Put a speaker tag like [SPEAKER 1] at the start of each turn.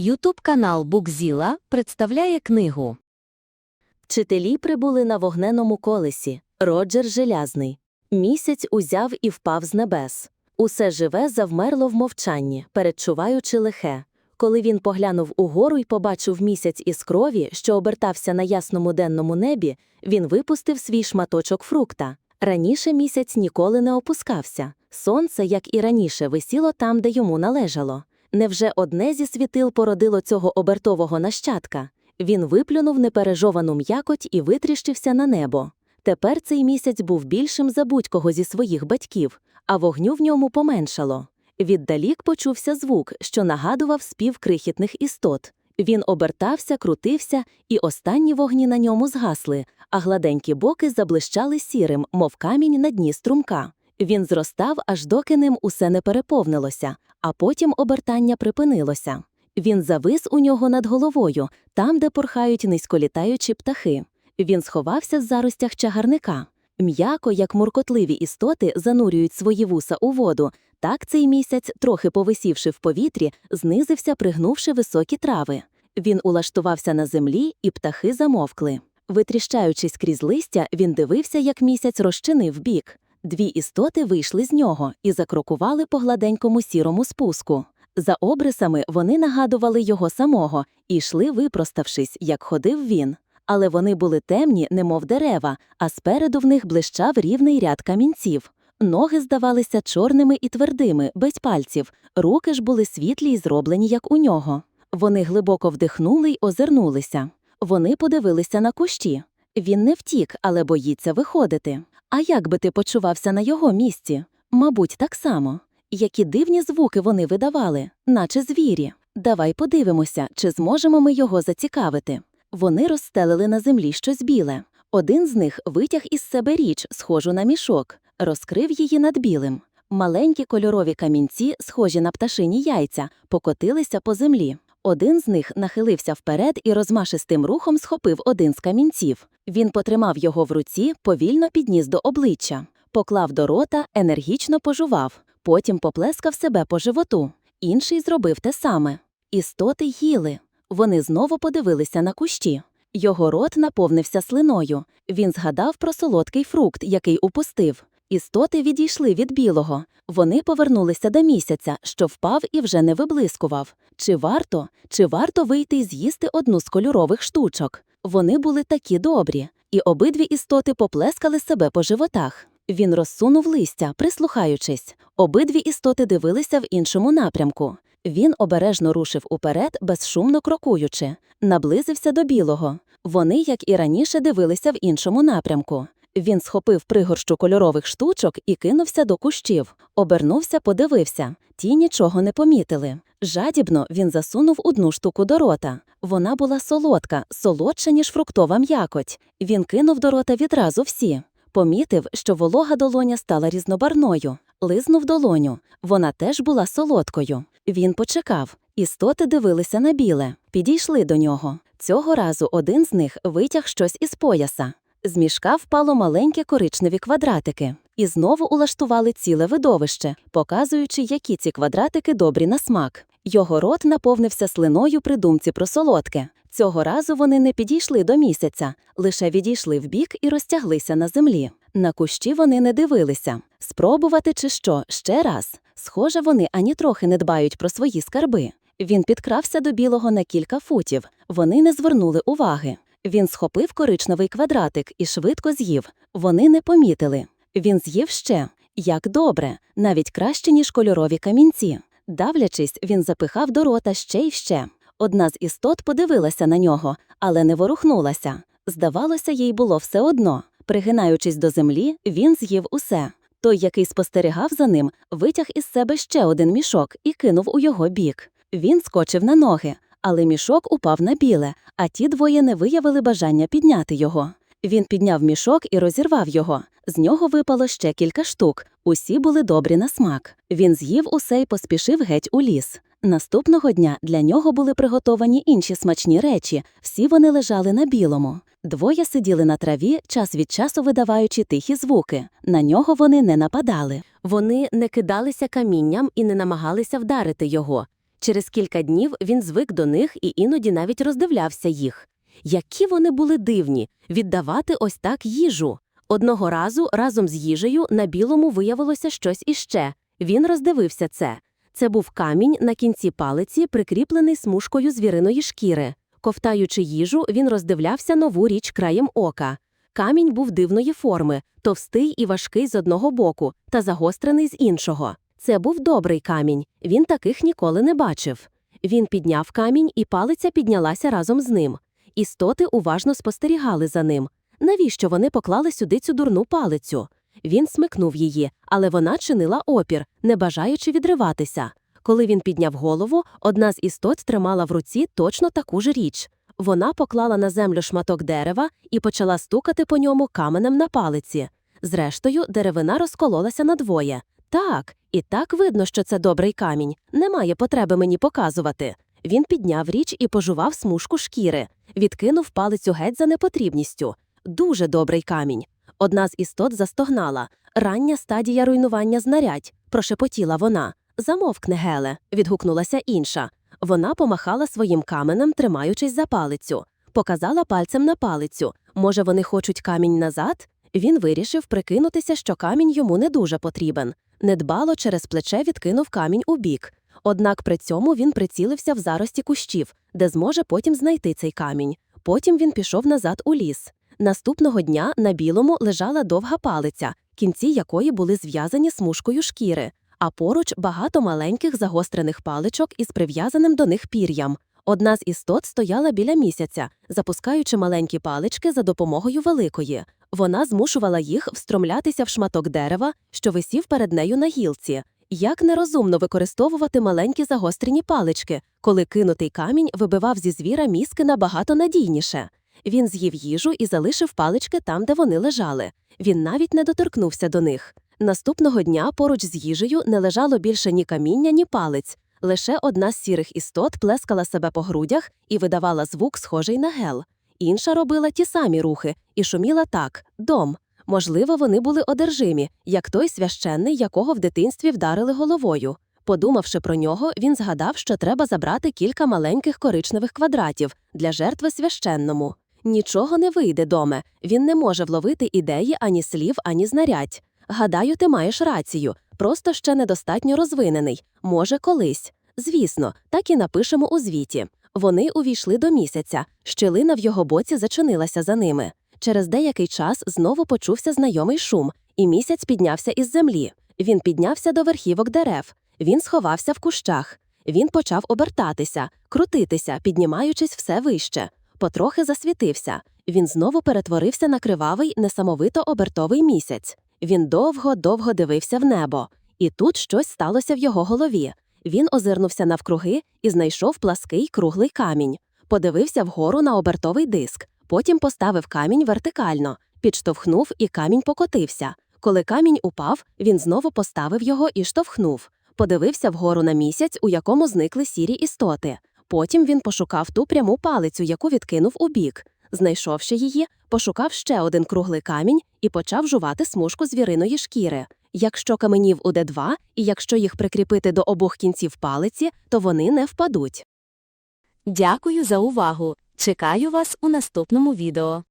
[SPEAKER 1] Ютуб канал Букзіла представляє книгу
[SPEAKER 2] Вчителі прибули на вогненому колесі. Роджер Желязний. Місяць узяв і впав з небес. Усе живе завмерло в мовчанні, передчуваючи лихе. Коли він поглянув угору й побачив місяць із крові, що обертався на ясному денному небі, він випустив свій шматочок фрукта. Раніше місяць ніколи не опускався. Сонце, як і раніше, висіло там, де йому належало. Невже одне зі світил породило цього обертового нащадка? Він виплюнув непережовану м'якоть і витріщився на небо. Тепер цей місяць був більшим за будь-кого зі своїх батьків, а вогню в ньому поменшало. Віддалік почувся звук, що нагадував спів крихітних істот. Він обертався, крутився, і останні вогні на ньому згасли, а гладенькі боки заблищали сірим, мов камінь на дні струмка. Він зростав, аж доки ним усе не переповнилося, а потім обертання припинилося. Він завис у нього над головою, там, де порхають низьколітаючі птахи. Він сховався в заростях чагарника. М'яко, як муркотливі істоти, занурюють свої вуса у воду. Так цей місяць, трохи повисівши в повітрі, знизився, пригнувши високі трави. Він улаштувався на землі, і птахи замовкли. Витріщаючись крізь листя, він дивився, як місяць розчинив бік. Дві істоти вийшли з нього і закрокували по гладенькому сірому спуску. За обрисами вони нагадували його самого і йшли, випроставшись, як ходив він. Але вони були темні, немов дерева, а спереду в них блищав рівний ряд камінців. Ноги здавалися чорними і твердими, без пальців, руки ж були світлі й зроблені, як у нього. Вони глибоко вдихнули й озирнулися. Вони подивилися на кущі. Він не втік, але боїться виходити. А як би ти почувався на його місці? Мабуть, так само. Які дивні звуки вони видавали, наче звірі. Давай подивимося, чи зможемо ми його зацікавити. Вони розстелили на землі щось біле. Один з них витяг із себе річ, схожу на мішок, розкрив її над білим. Маленькі кольорові камінці, схожі на пташині яйця, покотилися по землі. Один з них нахилився вперед і розмашистим рухом схопив один з камінців. Він потримав його в руці, повільно підніс до обличчя, поклав до рота, енергічно пожував, потім поплескав себе по животу. Інший зробив те саме. Істоти їли. Вони знову подивилися на кущі. Його рот наповнився слиною. Він згадав про солодкий фрукт, який упустив. Істоти відійшли від білого. Вони повернулися до місяця, що впав і вже не виблискував. Чи варто, чи варто вийти і з'їсти одну з кольорових штучок? Вони були такі добрі, і обидві істоти поплескали себе по животах. Він розсунув листя, прислухаючись. Обидві істоти дивилися в іншому напрямку. Він обережно рушив уперед, безшумно крокуючи, наблизився до білого. Вони, як і раніше, дивилися в іншому напрямку. Він схопив пригорщу кольорових штучок і кинувся до кущів. Обернувся, подивився. Ті нічого не помітили. Жадібно він засунув одну штуку до рота. Вона була солодка, солодша, ніж фруктова м'якоть. Він кинув до рота відразу всі. Помітив, що волога долоня стала різнобарною. Лизнув долоню. Вона теж була солодкою. Він почекав. Істоти дивилися на біле, підійшли до нього. Цього разу один з них витяг щось із пояса. З мішка впало маленькі коричневі квадратики і знову улаштували ціле видовище, показуючи, які ці квадратики добрі на смак. Його рот наповнився слиною при думці про солодке. Цього разу вони не підійшли до місяця, лише відійшли вбік і розтяглися на землі. На кущі вони не дивилися. Спробувати чи що ще раз. Схоже, вони ані трохи не дбають про свої скарби. Він підкрався до білого на кілька футів. Вони не звернули уваги. Він схопив коричневий квадратик і швидко з'їв. Вони не помітили. Він з'їв ще. Як добре, навіть краще, ніж кольорові камінці. Давлячись, він запихав до рота ще й ще. Одна з істот подивилася на нього, але не ворухнулася. Здавалося, їй було все одно. Пригинаючись до землі, він з'їв усе. Той, який спостерігав за ним, витяг із себе ще один мішок і кинув у його бік. Він скочив на ноги, але мішок упав на біле, а ті двоє не виявили бажання підняти його. Він підняв мішок і розірвав його. З нього випало ще кілька штук. Усі були добрі на смак. Він з'їв усе й поспішив геть у ліс. Наступного дня для нього були приготовані інші смачні речі. Всі вони лежали на білому. Двоє сиділи на траві, час від часу видаваючи тихі звуки. На нього вони не нападали. Вони не кидалися камінням і не намагалися вдарити його. Через кілька днів він звик до них і іноді навіть роздивлявся їх. Які вони були дивні віддавати ось так їжу. Одного разу разом з їжею на білому виявилося щось іще. Він роздивився це. Це був камінь на кінці палиці, прикріплений смужкою звіриної шкіри. Ковтаючи їжу, він роздивлявся нову річ краєм ока. Камінь був дивної форми, товстий і важкий з одного боку, та загострений з іншого. Це був добрий камінь, він таких ніколи не бачив. Він підняв камінь, і палиця піднялася разом з ним. Істоти уважно спостерігали за ним. Навіщо вони поклали сюди цю дурну палицю? Він смикнув її, але вона чинила опір, не бажаючи відриватися. Коли він підняв голову, одна з істот тримала в руці точно таку ж річ. Вона поклала на землю шматок дерева і почала стукати по ньому каменем на палиці. Зрештою, деревина розкололася надвоє. Так, і так видно, що це добрий камінь. Немає потреби мені показувати. Він підняв річ і пожував смужку шкіри, відкинув палицю геть за непотрібністю. Дуже добрий камінь. Одна з істот застогнала. Рання стадія руйнування знарядь, прошепотіла вона. Замовкне, Геле, відгукнулася інша. Вона помахала своїм каменем, тримаючись за палицю. Показала пальцем на палицю. Може, вони хочуть камінь назад? Він вирішив прикинутися, що камінь йому не дуже потрібен. Недбало через плече відкинув камінь у бік. Однак при цьому він прицілився в зарості кущів, де зможе потім знайти цей камінь. Потім він пішов назад у ліс. Наступного дня на білому лежала довга палиця, кінці якої були зв'язані смужкою шкіри, а поруч багато маленьких загострених паличок із прив'язаним до них пір'ям. Одна з істот стояла біля місяця, запускаючи маленькі палички за допомогою великої. Вона змушувала їх встромлятися в шматок дерева, що висів перед нею на гілці. Як нерозумно використовувати маленькі загострені палички, коли кинутий камінь вибивав зі звіра мізки набагато надійніше. Він з'їв їжу і залишив палички там, де вони лежали. Він навіть не доторкнувся до них. Наступного дня поруч з їжею не лежало більше ні каміння, ні палець. Лише одна з сірих істот плескала себе по грудях і видавала звук, схожий на гел. Інша робила ті самі рухи і шуміла так дом. Можливо, вони були одержимі, як той священний, якого в дитинстві вдарили головою. Подумавши про нього, він згадав, що треба забрати кілька маленьких коричневих квадратів для жертви священному. Нічого не вийде, доме. Він не може вловити ідеї ані слів, ані знарядь. Гадаю, ти маєш рацію, просто ще недостатньо розвинений. Може, колись. Звісно, так і напишемо у звіті. Вони увійшли до місяця, щелина в його боці зачинилася за ними. Через деякий час знову почувся знайомий шум, і місяць піднявся із землі. Він піднявся до верхівок дерев. Він сховався в кущах. Він почав обертатися, крутитися, піднімаючись все вище. Потрохи засвітився. Він знову перетворився на кривавий, несамовито обертовий місяць. Він довго-довго дивився в небо. І тут щось сталося в його голові. Він озирнувся навкруги і знайшов плаский круглий камінь. Подивився вгору на обертовий диск, потім поставив камінь вертикально, підштовхнув, і камінь покотився. Коли камінь упав, він знову поставив його і штовхнув. Подивився вгору на місяць, у якому зникли сірі істоти. Потім він пошукав ту пряму палицю, яку відкинув у бік. Знайшовши її, пошукав ще один круглий камінь і почав жувати смужку звіриної шкіри. Якщо каменів у Д2, і якщо їх прикріпити до обох кінців палиці, то вони не впадуть.
[SPEAKER 1] Дякую за увагу. Чекаю вас у наступному відео.